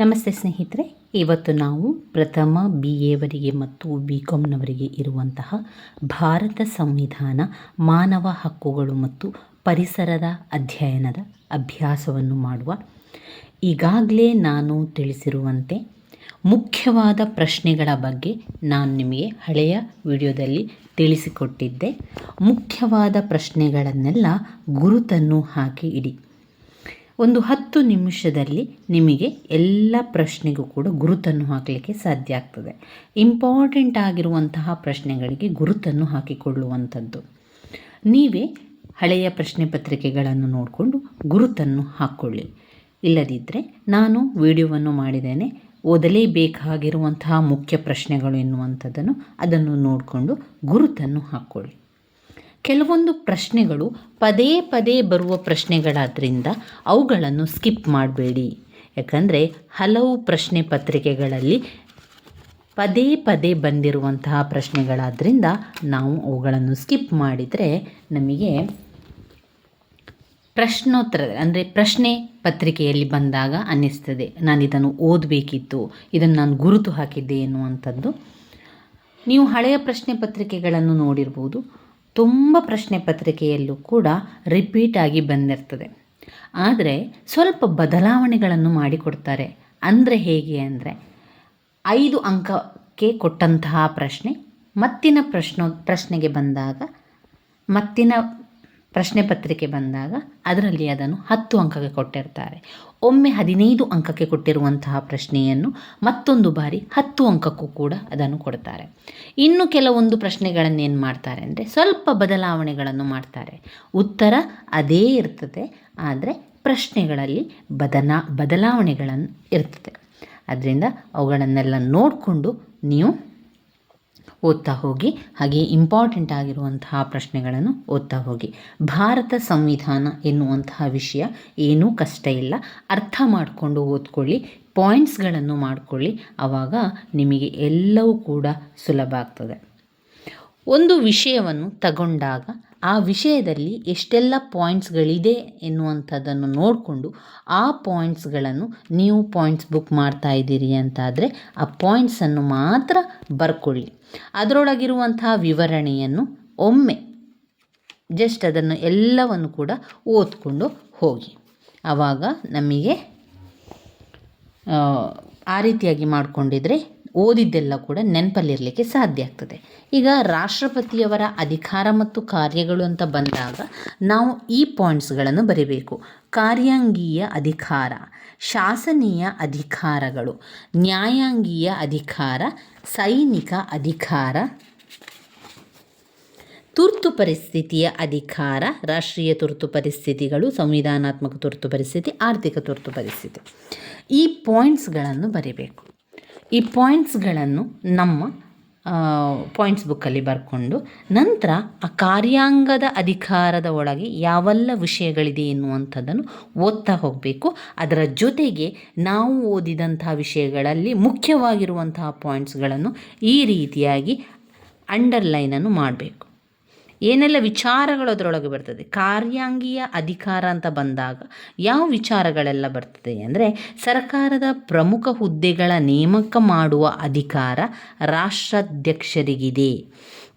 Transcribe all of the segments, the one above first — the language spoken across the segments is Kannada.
ನಮಸ್ತೆ ಸ್ನೇಹಿತರೆ, ಇವತ್ತು ನಾವು ಪ್ರಥಮ ಬಿ ಎವರಿಗೆ ಮತ್ತು ಬಿ ಕಾಮ್ನವರಿಗೆ ಇರುವಂತಹ ಭಾರತ ಸಂವಿಧಾನ, ಮಾನವ ಹಕ್ಕುಗಳು ಮತ್ತು ಪರಿಸರದ ಅಧ್ಯಯನದ ಅಭ್ಯಾಸವನ್ನು ಮಾಡುವ ಈಗಾಗಲೇ ನಾನು ತಿಳಿಸಿರುವಂತೆ ಮುಖ್ಯವಾದ ಪ್ರಶ್ನೆಗಳ ಬಗ್ಗೆ ನಾನು ನಿಮಗೆ ಹಳೆಯ ವಿಡಿಯೋದಲ್ಲಿ ತಿಳಿಸಿಕೊಟ್ಟಿದ್ದೆ. ಮುಖ್ಯವಾದ ಪ್ರಶ್ನೆಗಳನ್ನೆಲ್ಲ ಗುರುತನ್ನು ಹಾಕಿ ಇಡಿ. ಒಂದು ಹತ್ತು ನಿಮಿಷದಲ್ಲಿ ನಿಮಗೆ ಎಲ್ಲ ಪ್ರಶ್ನೆಗೂ ಕೂಡ ಗುರುತನ್ನು ಹಾಕಲಿಕ್ಕೆ ಸಾಧ್ಯ ಆಗ್ತದೆ. ಇಂಪಾರ್ಟೆಂಟ್ ಆಗಿರುವಂತಹ ಪ್ರಶ್ನೆಗಳಿಗೆ ಗುರುತನ್ನು ಹಾಕಿಕೊಳ್ಳುವಂಥದ್ದು. ನೀವೇ ಹಳೆಯ ಪ್ರಶ್ನೆ ಪತ್ರಿಕೆಗಳನ್ನು ನೋಡಿಕೊಂಡು ಗುರುತನ್ನು ಹಾಕ್ಕೊಳ್ಳಿ. ಇಲ್ಲದಿದ್ದರೆ ನಾನು ವಿಡಿಯೋವನ್ನು ಮಾಡಿದ್ದೇನೆ, ಓದಲೇಬೇಕಾಗಿರುವಂತಹ ಮುಖ್ಯ ಪ್ರಶ್ನೆಗಳು ಎನ್ನುವಂಥದ್ದನ್ನು ಅದನ್ನು ನೋಡಿಕೊಂಡು ಗುರುತನ್ನು ಹಾಕ್ಕೊಳ್ಳಿ. ಕೆಲವೊಂದು ಪ್ರಶ್ನೆಗಳು ಪದೇ ಪದೇ ಬರುವ ಪ್ರಶ್ನೆಗಳಾದ್ದರಿಂದ ಅವುಗಳನ್ನು ಸ್ಕಿಪ್ ಮಾಡಬೇಡಿ. ಯಾಕಂದರೆ ಹಲವು ಪ್ರಶ್ನೆ ಪತ್ರಿಕೆಗಳಲ್ಲಿ ಪದೇ ಪದೇ ಬಂದಿರುವಂತಹ ಪ್ರಶ್ನೆಗಳಾದ್ದರಿಂದ ನಾವು ಅವುಗಳನ್ನು ಸ್ಕಿಪ್ ಮಾಡಿದರೆ ನಮಗೆ ಪ್ರಶ್ನೋತ್ತರ, ಅಂದರೆ ಪ್ರಶ್ನೆ ಪತ್ರಿಕೆಯಲ್ಲಿ ಬಂದಾಗ ಅನ್ನಿಸ್ತದೆ ನಾನು ಇದನ್ನು ಓದಬೇಕಿತ್ತು, ಇದನ್ನು ನಾನು ಗುರುತು ಹಾಕಿದ್ದೆ ಎನ್ನುವಂಥದ್ದು. ನೀವು ಹಳೆಯ ಪ್ರಶ್ನೆ ಪತ್ರಿಕೆಗಳನ್ನು ನೋಡಿರ್ಬೋದು ತುಂಬ ಪ್ರಶ್ನೆ ಪತ್ರಿಕೆಯಲ್ಲೂ ಕೂಡ ರಿಪೀಟ್ ಆಗಿ ಬಂದಿರ್ತದೆ. ಆದರೆ ಸ್ವಲ್ಪ ಬದಲಾವಣೆಗಳನ್ನು ಮಾಡಿಕೊಡ್ತಾರೆ. ಅಂದರೆ ಹೇಗೆ ಅಂದರೆ, ಐದು ಅಂಕಕ್ಕೆ ಕೊಟ್ಟಂತಹ ಪ್ರಶ್ನೆ ಮತ್ತಿನ ಪ್ರಶ್ನೋ, ಪ್ರಶ್ನೆಗೆ ಬಂದಾಗ ಮತ್ತಿನ ಪ್ರಶ್ನೆ ಪತ್ರಿಕೆ ಬಂದಾಗ ಅದರಲ್ಲಿ ಅದನ್ನು ಹತ್ತು ಅಂಕಕ್ಕೆ ಕೊಟ್ಟಿರ್ತಾರೆ. ಒಮ್ಮೆ ಹದಿನೈದು ಅಂಕಕ್ಕೆ ಕೊಟ್ಟಿರುವಂತಹ ಪ್ರಶ್ನೆಯನ್ನು ಮತ್ತೊಂದು ಬಾರಿ ಹತ್ತು ಅಂಕಕ್ಕೂ ಕೂಡ ಅದನ್ನು ಕೊಡ್ತಾರೆ. ಇನ್ನು ಕೆಲವೊಂದು ಪ್ರಶ್ನೆಗಳನ್ನು ಏನು ಮಾಡ್ತಾರೆ ಅಂದರೆ ಸ್ವಲ್ಪ ಬದಲಾವಣೆಗಳನ್ನು ಮಾಡ್ತಾರೆ. ಉತ್ತರ ಅದೇ ಇರ್ತದೆ, ಆದರೆ ಪ್ರಶ್ನೆಗಳಲ್ಲಿ ಬದನಾ, ಬದಲಾವಣೆಗಳನ್ನು ಇರ್ತದೆ. ಅದರಿಂದ ಅವುಗಳನ್ನೆಲ್ಲ ನೋಡಿಕೊಂಡು ನೀವು ಓದ್ತಾ ಹೋಗಿ ಹಾಗೆ ಇಂಪಾರ್ಟೆಂಟ್ ಆಗಿರುವಂತಹ ಪ್ರಶ್ನೆಗಳನ್ನು ಓದ್ತಾ ಹೋಗಿ. ಭಾರತ ಸಂವಿಧಾನ ಎನ್ನುವಂತಹ ವಿಷಯ ಏನೂ ಕಷ್ಟ ಇಲ್ಲ. ಅರ್ಥ ಮಾಡಿಕೊಂಡು ಓದ್ಕೊಳ್ಳಿ ಪಾಯಿಂಟ್ಸ್ಗಳನ್ನು ಮಾಡಿಕೊಳ್ಳಿ. ಆವಾಗ ನಿಮಗೆ ಎಲ್ಲವೂ ಕೂಡ ಸುಲಭ ಆಗ್ತದೆ. ಒಂದು ವಿಷಯವನ್ನು ತಗೊಂಡಾಗ ಆ ವಿಷಯದಲ್ಲಿ ಎಷ್ಟೆಲ್ಲ ಪಾಯಿಂಟ್ಸ್ಗಳಿದೆ ಎನ್ನುವಂಥದ್ದನ್ನು ನೋಡಿಕೊಂಡು ಆ ಪಾಯಿಂಟ್ಸ್ಗಳನ್ನು ನೀವು ಪಾಯಿಂಟ್ಸ್ ಬುಕ್ ಮಾಡ್ತಾ ಇದ್ದೀರಿ ಅಂತಾದರೆ ಆ ಪಾಯಿಂಟ್ಸನ್ನು ಮಾತ್ರ ಬರ್ಕೊಳ್ಳಿ. ಅದರೊಳಗಿರುವಂತಹ ವಿವರಣೆಯನ್ನು ಒಮ್ಮೆ ಜಸ್ಟ್ ಅದನ್ನು ಎಲ್ಲವನ್ನು ಕೂಡ ಓದ್ಕೊಂಡು ಹೋಗಿ. ಆವಾಗ ನಮಗೆ, ಆ ರೀತಿಯಾಗಿ ಮಾಡಿಕೊಂಡಿದ್ರೆ ಓದಿದ್ದೆಲ್ಲ ಕೂಡ ನೆನಪಲ್ಲಿರಲಿಕ್ಕೆ ಸಾಧ್ಯ ಆಗ್ತದೆ. ಈಗ ರಾಷ್ಟ್ರಪತಿಯವರ ಅಧಿಕಾರ ಮತ್ತು ಕಾರ್ಯಗಳು ಅಂತ ಬಂದಾಗ ನಾವು ಈ ಪಾಯಿಂಟ್ಸ್ಗಳನ್ನು ಬರೀಬೇಕು. ಕಾರ್ಯಾಂಗೀಯ ಅಧಿಕಾರ, ಶಾಸನೀಯ ಅಧಿಕಾರಗಳು, ನ್ಯಾಯಾಂಗೀಯ ಅಧಿಕಾರ, ಸೈನಿಕ ಅಧಿಕಾರ, ತುರ್ತು ಪರಿಸ್ಥಿತಿಯ ಅಧಿಕಾರ, ರಾಷ್ಟ್ರೀಯ ತುರ್ತು ಪರಿಸ್ಥಿತಿಗಳು, ಸಂವಿಧಾನಾತ್ಮಕ ತುರ್ತು ಪರಿಸ್ಥಿತಿ, ಆರ್ಥಿಕ ತುರ್ತು ಪರಿಸ್ಥಿತಿ. ಈ ಪಾಯಿಂಟ್ಸ್ಗಳನ್ನು ಬರೀಬೇಕು. ಈ ಪಾಯಿಂಟ್ಸ್ಗಳನ್ನು ನಮ್ಮ ಪಾಯಿಂಟ್ಸ್ ಬುಕ್ಕಲ್ಲಿ ಬರ್ಕೊಂಡು ನಂತರ ಆ ಕಾರ್ಯಾಂಗದ ಅಧಿಕಾರದ ಒಳಗೆ ಯಾವೆಲ್ಲ ವಿಷಯಗಳಿದೆ ಎನ್ನುವಂಥದ್ದನ್ನು ಓದ್ತಾ ಹೋಗಬೇಕು. ಅದರ ಜೊತೆಗೆ ನಾವು ಓದಿದಂತಹ ವಿಷಯಗಳಲ್ಲಿ ಮುಖ್ಯವಾಗಿರುವಂತಹ ಪಾಯಿಂಟ್ಸ್ಗಳನ್ನು ಈ ರೀತಿಯಾಗಿ ಅಂಡರ್ಲೈನನ್ನು ಮಾಡಬೇಕು. ಏನೆಲ್ಲ ವಿಚಾರಗಳು ಅದರೊಳಗೆ ಬರ್ತದೆ? ಕಾರ್ಯಾಂಗೀಯ ಅಧಿಕಾರ ಅಂತ ಬಂದಾಗ ಯಾವ ವಿಚಾರಗಳೆಲ್ಲ ಬರ್ತದೆ ಅಂದರೆ ಸರ್ಕಾರದ ಪ್ರಮುಖ ಹುದ್ದೆಗಳ ನೇಮಕ ಮಾಡುವ ಅಧಿಕಾರ ರಾಷ್ಟ್ರಾಧ್ಯಕ್ಷರಿಗಿದೆ.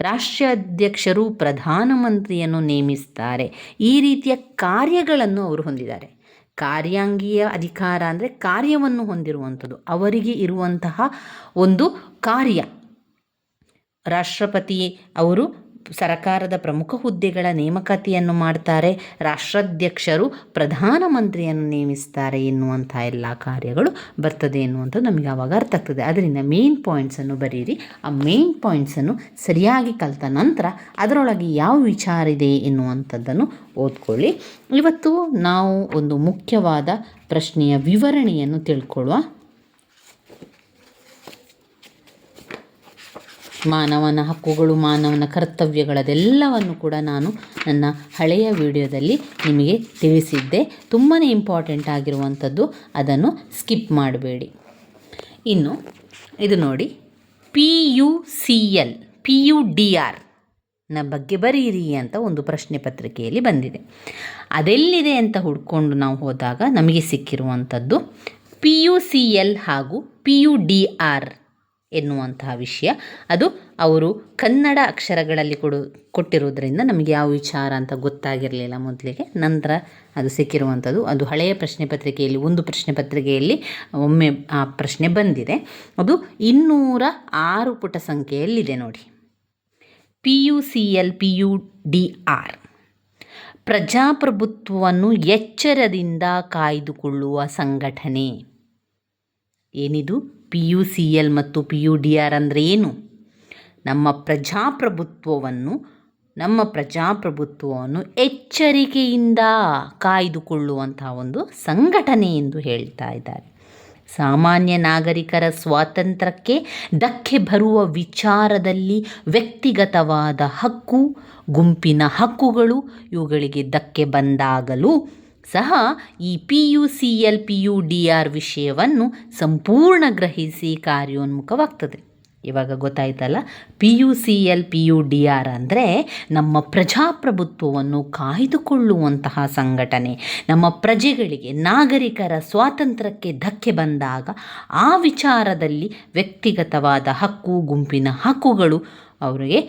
ರಾಷ್ಟ್ರಾಧ್ಯಕ್ಷರು ಪ್ರಧಾನಮಂತ್ರಿಯನ್ನು ನೇಮಿಸ್ತಾರೆ. ಈ ರೀತಿಯ ಕಾರ್ಯಗಳನ್ನು ಅವರು ಹೊಂದಿದ್ದಾರೆ. ಕಾರ್ಯಾಂಗೀಯ ಅಧಿಕಾರ ಅಂದರೆ ಕಾರ್ಯವನ್ನು ಹೊಂದಿರುವಂಥದ್ದು. ಅವರಿಗೆ ಇರುವಂತಹ ಒಂದು ಕಾರ್ಯ. ರಾಷ್ಟ್ರಪತಿ ಅವರು ಸರಕಾರದ ಪ್ರಮುಖ ಹುದ್ದೆಗಳ ನೇಮಕಾತಿಯನ್ನು ಮಾಡ್ತಾರೆ. ರಾಷ್ಟ್ರಾಧ್ಯಕ್ಷರು ಪ್ರಧಾನಮಂತ್ರಿಯನ್ನು ನೇಮಿಸ್ತಾರೆ ಎನ್ನುವಂಥ ಎಲ್ಲ ಕಾರ್ಯಗಳು ಬರ್ತದೆ ಎನ್ನುವಂಥದ್ದು ನಮಗೆ ಆವಾಗ ಅರ್ಥ ಆಗ್ತದೆ. ಅದರಿಂದ ಮೇನ್ ಪಾಯಿಂಟ್ಸನ್ನು ಬರೀರಿ. ಆ ಮೇನ್ ಪಾಯಿಂಟ್ಸನ್ನು ಸರಿಯಾಗಿ ಕಲಿತ ನಂತರ ಅದರೊಳಗೆ ಯಾವ ವಿಚಾರ ಇದೆ ಎನ್ನುವಂಥದ್ದನ್ನು ಓದ್ಕೊಳ್ಳಿ. ಇವತ್ತು ನಾವು ಒಂದು ಮುಖ್ಯವಾದ ಪ್ರಶ್ನೆಯ ವಿವರಣೆಯನ್ನು ತಿಳ್ಕೊಳ್ಳುವ ಮಾನವನ ಹಕ್ಕುಗಳು, ಮಾನವನ ಕರ್ತವ್ಯಗಳದೆಲ್ಲವನ್ನು ಕೂಡ ನಾನು ನನ್ನ ಹಳೆಯ ವಿಡಿಯೋದಲ್ಲಿ ನಿಮಗೆ ತಿಳಿಸಿದ್ದೆ. ತುಂಬಾ ಇಂಪಾರ್ಟೆಂಟ್ ಆಗಿರುವಂಥದ್ದು ಅದನ್ನು ಸ್ಕಿಪ್ ಮಾಡಬೇಡಿ. ಇನ್ನು ಇದು ನೋಡಿ, P U C L, P U D ಆರ್ನ ಬಗ್ಗೆ ಬರೀರಿ ಅಂತ ಒಂದು ಪ್ರಶ್ನೆ ಪತ್ರಿಕೆಯಲ್ಲಿ ಬಂದಿದೆ. ಅದೆಲ್ಲಿದೆ ಅಂತ ಹುಡ್ಕೊಂಡು ನಾವು ಹೋದಾಗ ನಮಗೆ ಸಿಕ್ಕಿರುವಂಥದ್ದು ಪಿ ಯು ಸಿ ಎಲ್ ಹಾಗೂ ಪಿ ಯು ಡಿ ಆರ್ ಎನ್ನುವಂತಹ ವಿಷಯ. ಅದು ಅವರು ಕನ್ನಡ ಅಕ್ಷರಗಳಲ್ಲಿ ಕೊಡು, ಕೊಟ್ಟಿರುವುದರಿಂದ ನಮಗೆ ಯಾವ ವಿಚಾರ ಅಂತ ಗೊತ್ತಾಗಿರಲಿಲ್ಲ ಮೊದಲಿಗೆ. ನಂತರ ಅದು ಸಿಕ್ಕಿರುವಂಥದ್ದು. ಅದು ಹಳೆಯ ಪ್ರಶ್ನೆ ಪತ್ರಿಕೆಯಲ್ಲಿ, ಒಂದು ಪ್ರಶ್ನೆ ಪತ್ರಿಕೆಯಲ್ಲಿ ಒಮ್ಮೆ ಆ ಪ್ರಶ್ನೆ ಬಂದಿದೆ. ಅದು ಇನ್ನೂರ ಆರು ಪುಟ ಸಂಖ್ಯೆಯಲ್ಲಿದೆ ನೋಡಿ. P U C L P U D R ಪ್ರಜಾಪ್ರಭುತ್ವವನ್ನು ಎಚ್ಚರದಿಂದ ಕಾಯ್ದುಕೊಳ್ಳುವ ಸಂಘಟನೆ. ಏನಿದು? ಪಿ ಯು ಸಿ ಎಲ್ ಮತ್ತು ಪಿ ಯು ಡಿ ಆರ್ ಅಂದರೆ ಏನು? ನಮ್ಮ ಪ್ರಜಾಪ್ರಭುತ್ವವನ್ನು ನಮ್ಮ ಪ್ರಜಾಪ್ರಭುತ್ವವನ್ನು ಎಚ್ಚರಿಕೆಯಿಂದ ಕಾಯ್ದುಕೊಳ್ಳುವಂತಹ ಒಂದು ಸಂಘಟನೆ ಎಂದು ಹೇಳ್ತಾ ಇದ್ದಾರೆ. ಸಾಮಾನ್ಯ ನಾಗರಿಕರ ಸ್ವಾತಂತ್ರ್ಯಕ್ಕೆ ಧಕ್ಕೆ ಬರುವ ವಿಚಾರದಲ್ಲಿ ವ್ಯಕ್ತಿಗತವಾದ ಹಕ್ಕು, ಗುಂಪಿನ ಹಕ್ಕುಗಳು ಇವುಗಳಿಗೆ ಧಕ್ಕೆ ಬಂದಾಗಲೂ ಸಹ ಈ P U C L P U D R ವಿಷಯವನ್ನು ಸಂಪೂರ್ಣ ಗ್ರಹಿಸಿ ಕಾರ್ಯೋನ್ಮುಖವಾಗ್ತದೆ. ಇವಾಗ ಗೊತ್ತಾಯ್ತಲ್ಲ, P U C L P U D R ಅಂದರೆ ನಮ್ಮ ಪ್ರಜಾಪ್ರಭುತ್ವವನ್ನು ಕಾಯ್ದುಕೊಳ್ಳುವಂತಹ ಸಂಘಟನೆ. ನಮ್ಮ ಪ್ರಜೆಗಳಿಗೆ ನಾಗರಿಕರ ಸ್ವಾತಂತ್ರ್ಯಕ್ಕೆ ಧಕ್ಕೆ ಬಂದಾಗ ಆ ವಿಚಾರದಲ್ಲಿ ವ್ಯಕ್ತಿಗತವಾದ ಹಕ್ಕು, ಗುಂಪಿನ ಹಕ್ಕುಗಳು ಅವರಿಗೆ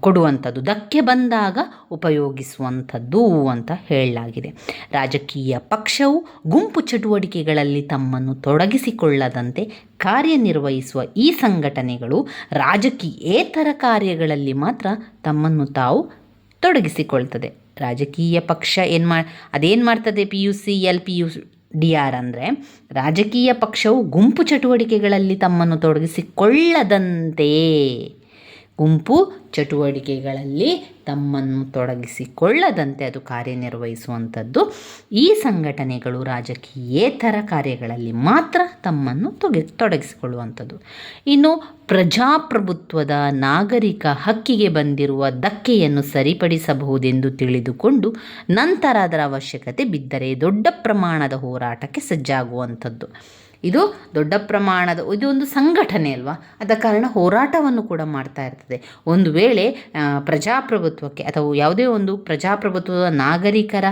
ಕೊಡುವಂಥದ್ದು, ಧಕ್ಕೆ ಬಂದಾಗ ಉಪಯೋಗಿಸುವಂಥದ್ದು ಅಂತ ಹೇಳಲಾಗಿದೆ. ರಾಜಕೀಯ ಪಕ್ಷವು ಗುಂಪು ಚಟುವಟಿಕೆಗಳಲ್ಲಿ ತಮ್ಮನ್ನು ತೊಡಗಿಸಿಕೊಳ್ಳದಂತೆ ಕಾರ್ಯನಿರ್ವಹಿಸುವ ಈ ಸಂಘಟನೆಗಳು ರಾಜಕೀಯೇತರ ಕಾರ್ಯಗಳಲ್ಲಿ ಮಾತ್ರ ತಮ್ಮನ್ನು ತಾವು ತೊಡಗಿಸಿಕೊಳ್ತದೆ. ರಾಜಕೀಯ ಪಕ್ಷ ಏನು ಮಾ, ಅದೇನು ಮಾಡ್ತದೆ P U C, L P U D R ಅಂದರೆ, ರಾಜಕೀಯ ಪಕ್ಷವು ಗುಂಪು ಚಟುವಟಿಕೆಗಳಲ್ಲಿ ತಮ್ಮನ್ನು ತೊಡಗಿಸಿಕೊಳ್ಳದಂತೆ ಗುಂಪು ಚಟುವಟಿಕೆಗಳಲ್ಲಿ ತಮ್ಮನ್ನು ತೊಡಗಿಸಿಕೊಳ್ಳದಂತೆ ಅದು ಕಾರ್ಯನಿರ್ವಹಿಸುವಂಥದ್ದು. ಈ ಸಂಘಟನೆಗಳು ರಾಜಕೀಯೇತರ ಕಾರ್ಯಗಳಲ್ಲಿ ಮಾತ್ರ ತಮ್ಮನ್ನು ತೊಗೆ, ತೊಡಗಿಸಿಕೊಳ್ಳುವಂಥದ್ದು. ಇನ್ನು ಪ್ರಜಾಪ್ರಭುತ್ವದ ನಾಗರಿಕ ಹಕ್ಕಿಗೆ ಬಂದಿರುವ ಧಕ್ಕೆಯನ್ನು ಸರಿಪಡಿಸಬಹುದೆಂದು ತಿಳಿದುಕೊಂಡು ನಂತರ ಅದರ ಅವಶ್ಯಕತೆ ಬಿದ್ದರೆ ದೊಡ್ಡ ಪ್ರಮಾಣದ ಹೋರಾಟಕ್ಕೆ ಸಜ್ಜಾಗುವಂಥದ್ದು. ಇದು ದೊಡ್ಡ ಪ್ರಮಾಣದ ಇದು ಒಂದು ಸಂಘಟನೆ ಅಲ್ವಾ? ಆದ ಕಾರಣ ಹೋರಾಟವನ್ನು ಕೂಡ ಮಾಡ್ತಾ ಇರ್ತದೆ. ಒಂದು ವೇಳೆ ಪ್ರಜಾಪ್ರಭುತ್ವಕ್ಕೆ ಅಥವಾ ಯಾವುದೇ ಒಂದು ಪ್ರಜಾಪ್ರಭುತ್ವದ ನಾಗರಿಕರ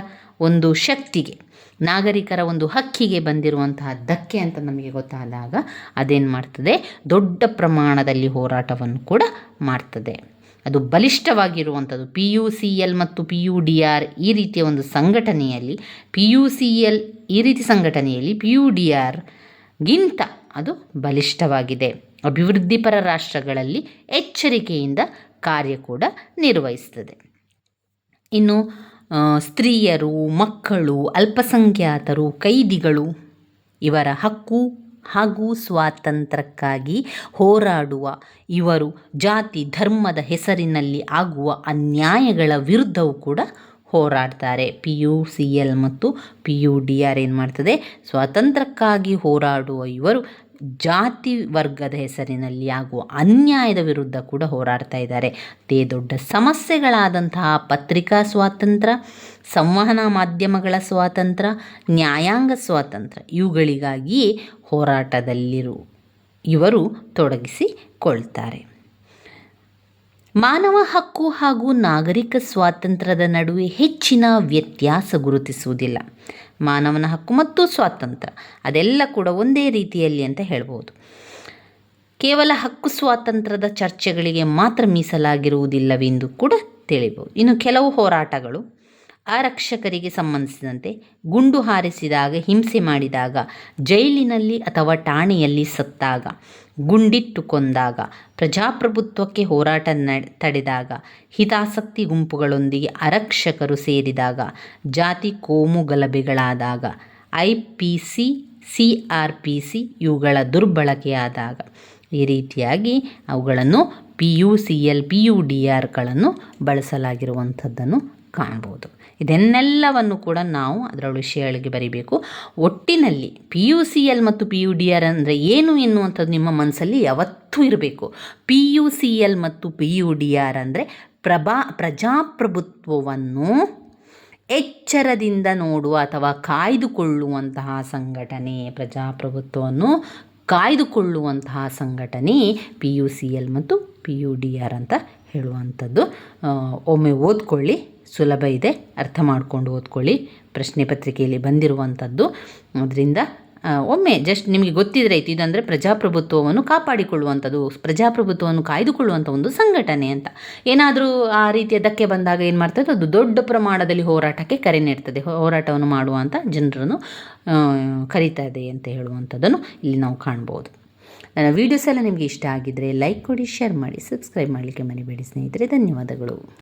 ಒಂದು ಶಕ್ತಿಗೆ, ನಾಗರಿಕರ ಒಂದು ಹಕ್ಕಿಗೆ ಬಂದಿರುವಂತಹ ಧಕ್ಕೆ ಅಂತ ನಮಗೆ ಗೊತ್ತಾದಾಗ ಅದೇನು ಮಾಡ್ತದೆ? ದೊಡ್ಡ ಪ್ರಮಾಣದಲ್ಲಿ ಹೋರಾಟವನ್ನು ಕೂಡ ಮಾಡ್ತದೆ. ಅದು ಬಲಿಷ್ಠವಾಗಿರುವಂಥದ್ದು ಪಿ ಯು ಸಿ ಎಲ್ ಮತ್ತು ಪಿ ಯು ಡಿ ಆರ್ ಈ ರೀತಿಯ ಒಂದು ಸಂಘಟನೆಯಲ್ಲಿ, ಪಿ ಯು ಸಿ ಎಲ್ ಈ ರೀತಿ ಸಂಘಟನೆಯಲ್ಲಿ ಪಿ ಯು ಡಿ ಆರ್ ಗಿಂತ ಅದು ಬಲಿಷ್ಠವಾಗಿದೆ. ಅಭಿವೃದ್ಧಿಪರ ರಾಷ್ಟ್ರಗಳಲ್ಲಿ ಎಚ್ಚರಿಕೆಯಿಂದ ಕಾರ್ಯ ಕೂಡ ನಿರ್ವಹಿಸ್ತದೆ ಇನ್ನು ಸ್ತ್ರೀಯರು, ಮಕ್ಕಳು, ಅಲ್ಪಸಂಖ್ಯಾತರು, ಕೈದಿಗಳು ಇವರ ಹಕ್ಕು ಹಾಗೂ ಸ್ವಾತಂತ್ರ್ಯಕ್ಕಾಗಿ ಹೋರಾಡುವ ಇವರು ಜಾತಿ, ಧರ್ಮದ ಹೆಸರಿನಲ್ಲಿ ಆಗುವ ಅನ್ಯಾಯಗಳ ವಿರುದ್ಧವೂ ಕೂಡ ಹೋರಾಡ್ತಾರೆ. ಪಿ ಯು ಸಿ ಎಲ್ ಮತ್ತು ಪಿ ಯು ಡಿ ಆರ್ ಏನು ಮಾಡ್ತದೆ? ಸ್ವಾತಂತ್ರ್ಯಕ್ಕಾಗಿ ಹೋರಾಡುವ ಇವರು ಜಾತಿ ವರ್ಗದ ಹೆಸರಿನಲ್ಲಿ ಆಗುವ ಅನ್ಯಾಯದ ವಿರುದ್ಧ ಕೂಡ ಹೋರಾಡ್ತಾ ಇದ್ದಾರೆ. ಅದೇ ದೊಡ್ಡ ಸಮಸ್ಯೆಗಳಾದಂತಹ ಪತ್ರಿಕಾ ಸ್ವಾತಂತ್ರ್ಯ, ಸಂವಹನ ಮಾಧ್ಯಮಗಳ ಸ್ವಾತಂತ್ರ್ಯ, ನ್ಯಾಯಾಂಗ ಸ್ವಾತಂತ್ರ್ಯ ಇವುಗಳಿಗಾಗಿಯೇ ಹೋರಾಟದಲ್ಲಿರು, ಇವರು ತೊಡಗಿಸಿಕೊಳ್ತಾರೆ. ಮಾನವ ಹಕ್ಕು ಹಾಗೂ ನಾಗರಿಕ ಸ್ವಾತಂತ್ರ್ಯದ ನಡುವೆ ಹೆಚ್ಚಿನ ವ್ಯತ್ಯಾಸ ಗುರುತಿಸುವುದಿಲ್ಲ. ಮಾನವನ ಹಕ್ಕು ಮತ್ತು ಸ್ವಾತಂತ್ರ್ಯ, ಅದೆಲ್ಲ ಕೂಡ ಒಂದೇ ರೀತಿಯಲ್ಲಿ ಅಂತ ಹೇಳ್ಬೋದು. ಕೇವಲ ಹಕ್ಕು ಸ್ವಾತಂತ್ರ್ಯದ ಚರ್ಚೆಗಳಿಗೆ ಮಾತ್ರ ಮೀಸಲಾಗಿರುವುದಿಲ್ಲವೆಂದು ಕೂಡ ತಿಳಿಬೋದು. ಇನ್ನು ಕೆಲವು ಹೋರಾಟಗಳು ಆರಕ್ಷಕರಿಗೆ ಸಂಬಂಧಿಸಿದಂತೆ ಗುಂಡು ಹಾರಿಸಿದಾಗ, ಹಿಂಸೆ ಮಾಡಿದಾಗ, ಜೈಲಿನಲ್ಲಿ ಅಥವಾ ಠಾಣೆಯಲ್ಲಿ ಸತ್ತಾಗ ಗುಂಡಿಟ್ಟು ಕೊಂದಾಗ ಪ್ರಜಾಪ್ರಭುತ್ವಕ್ಕೆ ಹೋರಾಟ ತಡೆದಾಗ, ಹಿತಾಸಕ್ತಿ ಗುಂಪುಗಳೊಂದಿಗೆ ಆರಕ್ಷಕರು ಸೇರಿದಾಗ, ಜಾತಿ ಕೋಮು ಗಲಭೆಗಳಾದಾಗ, I P C C R P C ಇವುಗಳ ದುರ್ಬಳಕೆಯಾದಾಗ, ಈ ರೀತಿಯಾಗಿ ಅವುಗಳನ್ನು P U C L, P U D ಆರ್ಗಳನ್ನು ಬಳಸಲಾಗಿರುವಂಥದ್ದನ್ನು ಕಾಣ್ಬೋದು ಇದನ್ನೆಲ್ಲವನ್ನು ಕೂಡ ನಾವು ಅದರ ವಿಷಯಗಳಿಗೆ ಬರೀಬೇಕು. ಒಟ್ಟಿನಲ್ಲಿ ಪಿ ಯು ಸಿ ಎಲ್ ಮತ್ತು ಪಿ ಯು ಡಿ ಆರ್ ಅಂದರೆ ಏನು ಎನ್ನುವಂಥದ್ದು ನಿಮ್ಮ ಮನಸ್ಸಲ್ಲಿ ಯಾವತ್ತೂ ಇರಬೇಕು. ಪಿ ಯು ಸಿ ಎಲ್ ಮತ್ತು ಪಿ ಯು ಡಿ ಆರ್ ಅಂದರೆ ಪ್ರಭಾ, ಪ್ರಜಾಪ್ರಭುತ್ವವನ್ನು ಎಚ್ಚರದಿಂದ ನೋಡುವ ಅಥವಾ ಕಾಯ್ದುಕೊಳ್ಳುವಂತಹ ಸಂಘಟನೆ, ಪ್ರಜಾಪ್ರಭುತ್ವವನ್ನು ಕಾಯ್ದುಕೊಳ್ಳುವಂತಹ ಸಂಘಟನೆ ಪಿ ಯು ಸಿ ಎಲ್ ಮತ್ತು ಪಿ ಯು ಡಿ ಆರ್ ಅಂತ ಹೇಳುವಂಥದ್ದು. ಒಮ್ಮೆ ಓದ್ಕೊಳ್ಳಿ. ಸುಲಭ ಇದೆ. ಅರ್ಥ ಮಾಡಿಕೊಂಡು ಓದ್ಕೊಳ್ಳಿ. ಪ್ರಶ್ನೆ ಪತ್ರಿಕೆಯಲ್ಲಿ ಬಂದಿರುವಂಥದ್ದು. ಅದರಿಂದ ಒಮ್ಮೆ ಜಸ್ಟ್ ನಿಮಗೆ ಗೊತ್ತಿದ್ರೆ ಆಯ್ತು. ಇದಂದರೆ ಪ್ರಜಾಪ್ರಭುತ್ವವನ್ನು ಕಾಪಾಡಿಕೊಳ್ಳುವಂಥದ್ದು, ಪ್ರಜಾಪ್ರಭುತ್ವವನ್ನು ಕಾಯ್ದುಕೊಳ್ಳುವಂಥ ಒಂದು ಸಂಘಟನೆ ಅಂತ. ಏನಾದರೂ ಆ ರೀತಿಯ ಧಕ್ಕೆ ಬಂದಾಗ ಏನು ಮಾಡ್ತದೆ? ಅದು ದೊಡ್ಡ ಪ್ರಮಾಣದಲ್ಲಿ ಹೋರಾಟಕ್ಕೆ ಕರೆ ನೀಡ್ತದೆ. ಹೋರಾಟವನ್ನು ಮಾಡುವಂಥ ಜನರನ್ನು ಕರೀತಾ ಇದೆ ಅಂತ ಹೇಳುವಂಥದ್ದನ್ನು ಇಲ್ಲಿ ನಾವು ಕಾಣ್ಬೋದು. ನನ್ನ ವೀಡಿಯೋಸ್ ಎಲ್ಲ ನಿಮಗೆ ಇಷ್ಟ ಆಗಿದ್ದರೆ ಲೈಕ್ ಕೊಡಿ ಶೇರ್ ಮಾಡಿ ಸಬ್ಸ್ಕ್ರೈಬ್ ಮಾಡಲಿಕ್ಕೆ ಮರಿಬೇಡಿ ಸ್ನೇಹಿತರೆ. ಧನ್ಯವಾದಗಳು.